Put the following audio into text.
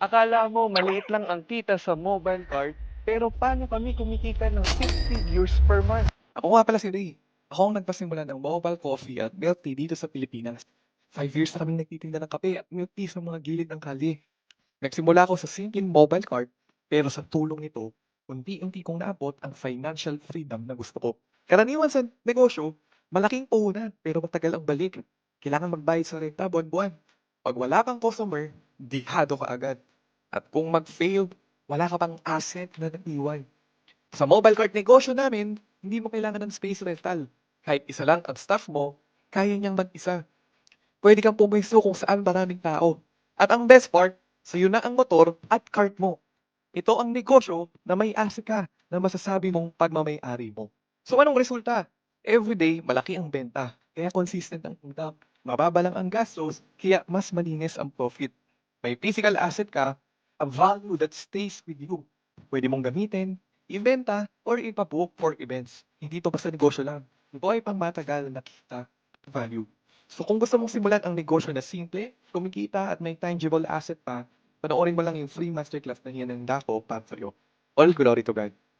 Akala mo maliit lang ang kita sa mobile card, pero paano kami kumikita ng six figures per month? Ako nga pala si Ray. Ako ang nagpasimula ng mobile coffee at milk tea dito sa Pilipinas. Five years na kami nagtitinda ng kape at milk tea sa mga gilid ng kalye. Nagsimula ako sa simpleng mobile card, pero sa tulong nito, unti-unti kong naabot ang financial freedom na gusto ko. Karaniwan sa negosyo, malaking puhunan pero matagal ang balik. Kailangan magbayad sa renta buwan-buwan. Pag wala kang customer, dihado ka agad. At kung mag-fail, wala ka pang asset na naiwan. Sa mobile card negosyo namin, hindi mo kailangan ng space rental. Kahit isa lang ang staff mo, kaya niyang mag-isa. Pwede kang pumesto kung saan maraming tao. At ang best part, sa'yo na ang motor at cart mo. Ito ang negosyo na may asset ka na masasabi mong pagmamayari mo. So anong resulta? Everyday, malaki ang benta. Kaya consistent ang income. Mababa lang ang gastos, kaya mas malinis ang profit. May physical asset ka, a value that stays with you. Pwede mong gamitin, ibenta, or ipabook for events. Hindi to basta negosyo lang. Ito ay pang matagal na kita value. So kung gusto mong simulan ang negosyo na simple, kumikita at may tangible asset pa, panoorin mo lang yung free masterclass na yan ng Dako para sa'yo. All glory to God.